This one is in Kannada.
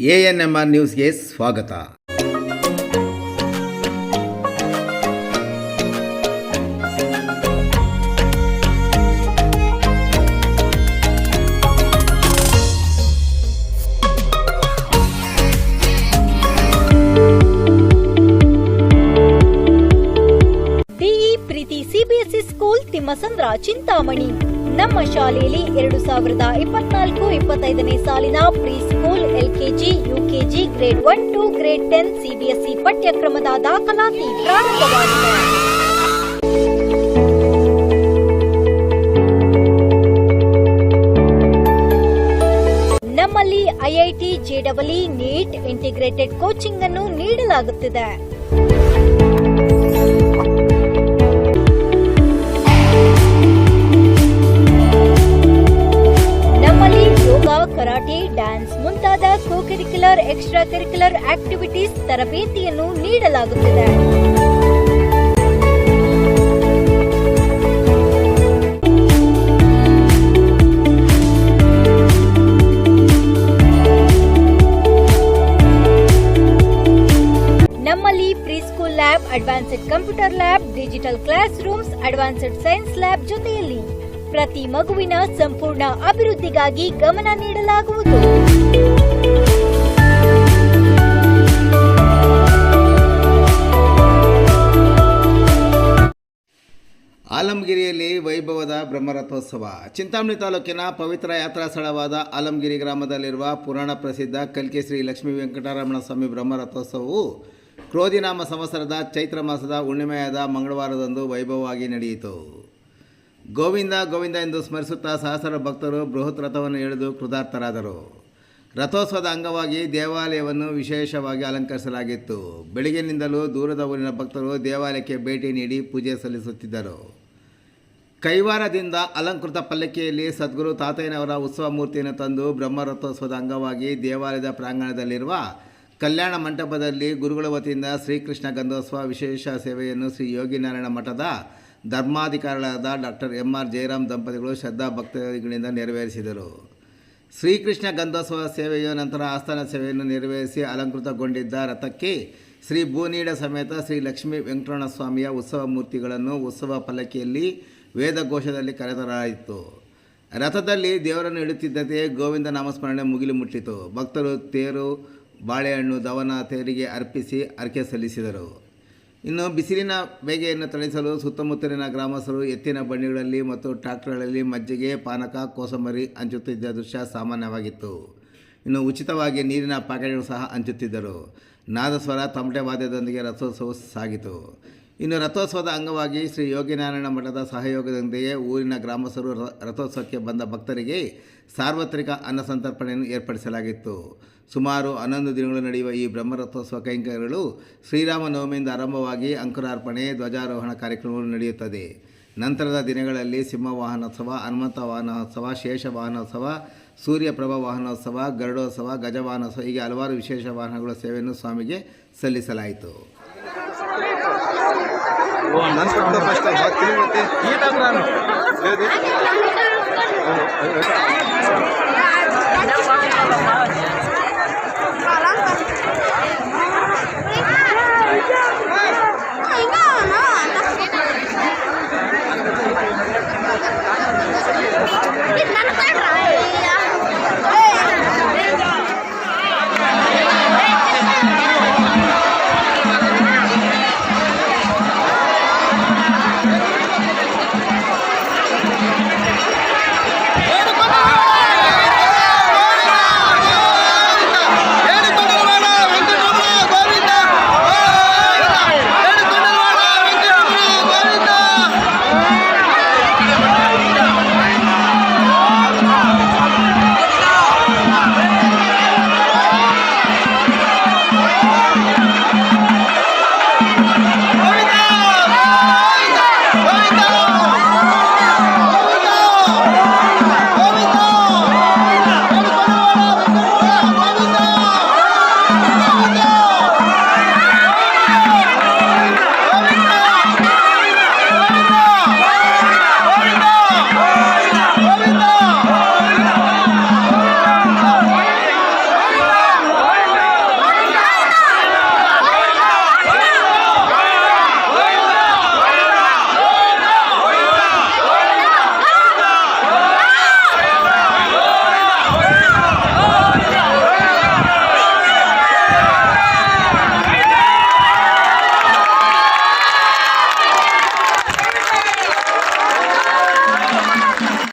ಎ ಎನ್ ಎಂ ಆರ್ ನ್ಯೂಸ್ಗೆ ಸ್ವಾಗತ. D E Preethi CBSE school Thimmasandra Chintamani. ನಮ್ಮ ಶಾಲೆಯಲ್ಲಿ ಎರಡು ಸಾವಿರದ ಇಪ್ಪತ್ನಾಲ್ಕು ಇಪ್ಪತ್ತೈದನೇ ಸಾಲಿನ pre school LKG, UKG, grade one to grade ten CBSE ಪಠ್ಯಕ್ರಮದ ದಾಖಲಾತಿ ಪ್ರಾರಂಭವಾಗಿದೆ. ನಮ್ಮಲ್ಲಿ ಐಐಟಿ ಜೆಡಬ್ಲ್ಇ ನೀಟ್, ಇಂಟಿಗ್ರೇಟೆಡ್ ಕೋಚಿಂಗ್ ಅನ್ನು ನೀಡಲಾಗುತ್ತಿದೆ. ತರಬೇತಿಯನ್ನು ನೀಡಲಾಗುತ್ತಿದೆ. ನಮ್ಮಲ್ಲಿ pre school lab, advanced computer lab, digital class rooms advanced science lab ಜೊತೆಯಲ್ಲಿ ಪ್ರತಿ ಮಗುವಿನ ಸಂಪೂರ್ಣ ಅಭಿವೃದ್ಧಿಗಾಗಿ ಗಮನ ನೀಡಲಾಗುವುದು. ಆಲಮಗಿರಿಯಲ್ಲಿ ವೈಭವದ ಬ್ರಹ್ಮರಥೋತ್ಸವ. ಚಿಂತಾಮಣಿ ತಾಲೂಕಿನ ಪವಿತ್ರ ಯಾತ್ರಾ ಸ್ಥಳವಾದ ಆಲಮಗಿರಿ ಗ್ರಾಮದಲ್ಲಿರುವ ಪುರಾಣ ಪ್ರಸಿದ್ಧ ಕಲ್ಕಿ ಶ್ರೀ ಲಕ್ಷ್ಮೀ ವೆಂಕಟರಮಣ ಸ್ವಾಮಿ ಬ್ರಹ್ಮರಥೋತ್ಸವವು ಕ್ರೋಧಿನಾಮ ಸಂವತ್ಸರದ ಚೈತ್ರ ಮಾಸದ ಹುಣ್ಣಿಮೆಯಾದ ಮಂಗಳವಾರದಂದು ವೈಭವವಾಗಿ ನಡೆಯಿತು. ಗೋವಿಂದ ಗೋವಿಂದ ಎಂದು ಸ್ಮರಿಸುತ್ತಾ ಸಹಸ್ರ ಭಕ್ತರು ಬೃಹತ್ ರಥವನ್ನು ಎಳೆದು ಕೃತಾರ್ಥರಾದರು. ರಥೋತ್ಸವದ ಅಂಗವಾಗಿ ದೇವಾಲಯವನ್ನು ವಿಶೇಷವಾಗಿ ಅಲಂಕರಿಸಲಾಗಿತ್ತು. ಬೆಳಗಿನಿಂದಲೂ ದೂರದ ಊರಿನ ಭಕ್ತರು ದೇವಾಲಯಕ್ಕೆ ಭೇಟಿ ನೀಡಿ ಪೂಜೆ ಸಲ್ಲಿಸುತ್ತಿದ್ದರು. ಕೈವಾರದಿಂದ ಅಲಂಕೃತ ಪಲ್ಲಕ್ಕಿಯಲ್ಲಿ ಸದ್ಗುರು ತಾತಯ್ಯನವರ ಉತ್ಸವ ಮೂರ್ತಿಯನ್ನು ತಂದು ಬ್ರಹ್ಮರಥೋತ್ಸವದ ಅಂಗವಾಗಿ ದೇವಾಲಯದ ಪ್ರಾಂಗಣದಲ್ಲಿರುವ ಕಲ್ಯಾಣ ಮಂಟಪದಲ್ಲಿ ಗುರುಗಳ ವತಿಯಿಂದ ಶ್ರೀಕೃಷ್ಣ ಗಂಧೋತ್ಸವ ವಿಶೇಷ ಸೇವೆಯನ್ನು ಶ್ರೀ ಯೋಗಿನಾರಾಯಣ ಮಠದ ಧರ್ಮಾಧಿಕಾರಿಗಳಾದ ಡಾಕ್ಟರ್ ಎಂ ಆರ್ ಜಯರಾಮ್ ದಂಪತಿಗಳು ಶ್ರದ್ಧಾ ಭಕ್ತಗಳಿಂದ ನೆರವೇರಿಸಿದರು. ಶ್ರೀಕೃಷ್ಣ ಗಂಧೋತ್ಸವ ಸೇವೆಯ ನಂತರ ಆಸ್ಥಾನ ಸೇವೆಯನ್ನು ನೆರವೇರಿಸಿ ಅಲಂಕೃತಗೊಂಡಿದ್ದ ರಥಕ್ಕೆ ಶ್ರೀ ಭೂನೀಡ ಸಮೇತ ಶ್ರೀ ಲಕ್ಷ್ಮೀ ವೆಂಕಟರಮಣ ಸ್ವಾಮಿಯ ಉತ್ಸವ ಮೂರ್ತಿಗಳನ್ನು ಉತ್ಸವ ಪಲ್ಲಕ್ಕಿಯಲ್ಲಿ ವೇದಘೋಷದಲ್ಲಿ ಕರೆತರಾಯಿತು. ರಥದಲ್ಲಿ ದೇವರನ್ನು ಇಡುತ್ತಿದ್ದಂತೆಯೇ ಗೋವಿಂದ ನಾಮಸ್ಮರಣೆ ಮುಗಿಲು ಮುಟ್ಟಿತು. ಭಕ್ತರು ತೇರು, ಬಾಳೆಹಣ್ಣು, ದವನ, ತೇರಿಗೆ ಅರ್ಪಿಸಿ ಅರ್ಕೆ ಸಲ್ಲಿಸಿದರು. ಇನ್ನು ಬಿಸಿಲಿನ ಬೇಗೆಯನ್ನು ತಣಿಸಲು ಸುತ್ತಮುತ್ತಲಿನ ಗ್ರಾಮಸ್ಥರು ಎತ್ತಿನ ಬಂಡಿಗಳಲ್ಲಿ ಮತ್ತು ಟ್ರಾಕ್ಟರ್ಗಳಲ್ಲಿ ಮಜ್ಜಿಗೆ, ಪಾನಕ, ಕೋಸಂಬರಿ ಹಂಚುತ್ತಿದ್ದ ದೃಶ್ಯ ಸಾಮಾನ್ಯವಾಗಿತ್ತು. ಇನ್ನು ಉಚಿತವಾಗಿ ನೀರಿನ ಪ್ಯಾಕೆಟ್ಗಳು ಸಹ ಹಂಚುತ್ತಿದ್ದರು. ನಾದಸ್ವರ ತಮಟೆ ವಾದ್ಯದೊಂದಿಗೆ ರಥೋತ್ಸವ ಸಾಗಿತು. ಇನ್ನು ರಥೋತ್ಸವದ ಅಂಗವಾಗಿ ಶ್ರೀ ಯೋಗಿನಾರಾಯಣ ಮಠದ ಸಹಯೋಗದೊಂದಿಗೆ ಊರಿನ ಗ್ರಾಮಸ್ಥರು ರಥೋತ್ಸವಕ್ಕೆ ಬಂದ ಭಕ್ತರಿಗೆ ಸಾರ್ವತ್ರಿಕ ಅನ್ನಸಂತರ್ಪಣೆಯನ್ನು ಏರ್ಪಡಿಸಲಾಗಿತ್ತು. ಸುಮಾರು ಹನ್ನೊಂದು ದಿನಗಳು ನಡೆಯುವ ಈ ಬ್ರಹ್ಮರಥೋತ್ಸವ ಕೈಂಕರ್ಯಗಳು ಶ್ರೀರಾಮನವಮಿಯಿಂದ ಆರಂಭವಾಗಿ ಅಂಕುರಾರ್ಪಣೆ, ಧ್ವಜಾರೋಹಣ ಕಾರ್ಯಕ್ರಮಗಳು ನಡೆಯುತ್ತದೆ. ನಂತರದ ದಿನಗಳಲ್ಲಿ ಸಿಂಹವಾಹನೋತ್ಸವ ಹನುಮಂತ ವಾಹನೋತ್ಸವ, ಶೇಷ ವಾಹನೋತ್ಸವ ಸೂರ್ಯಪ್ರಭ ವಾಹನೋತ್ಸವ, ಗರುಡೋತ್ಸವ ಗಜವಾಹನೋತ್ಸವ ಹೀಗೆ ಹಲವಾರು ವಿಶೇಷ ವಾಹನಗಳ ಸೇವೆಯನ್ನು ಸ್ವಾಮಿಗೆ ಸಲ್ಲಿಸಲಾಯಿತು. ನನ್ನ ಕೊಟ್ಟಿದ್ದ ಫಸ್ಟ್ ಹಾಕ್ತೀನಿ ಮತ್ತೆ.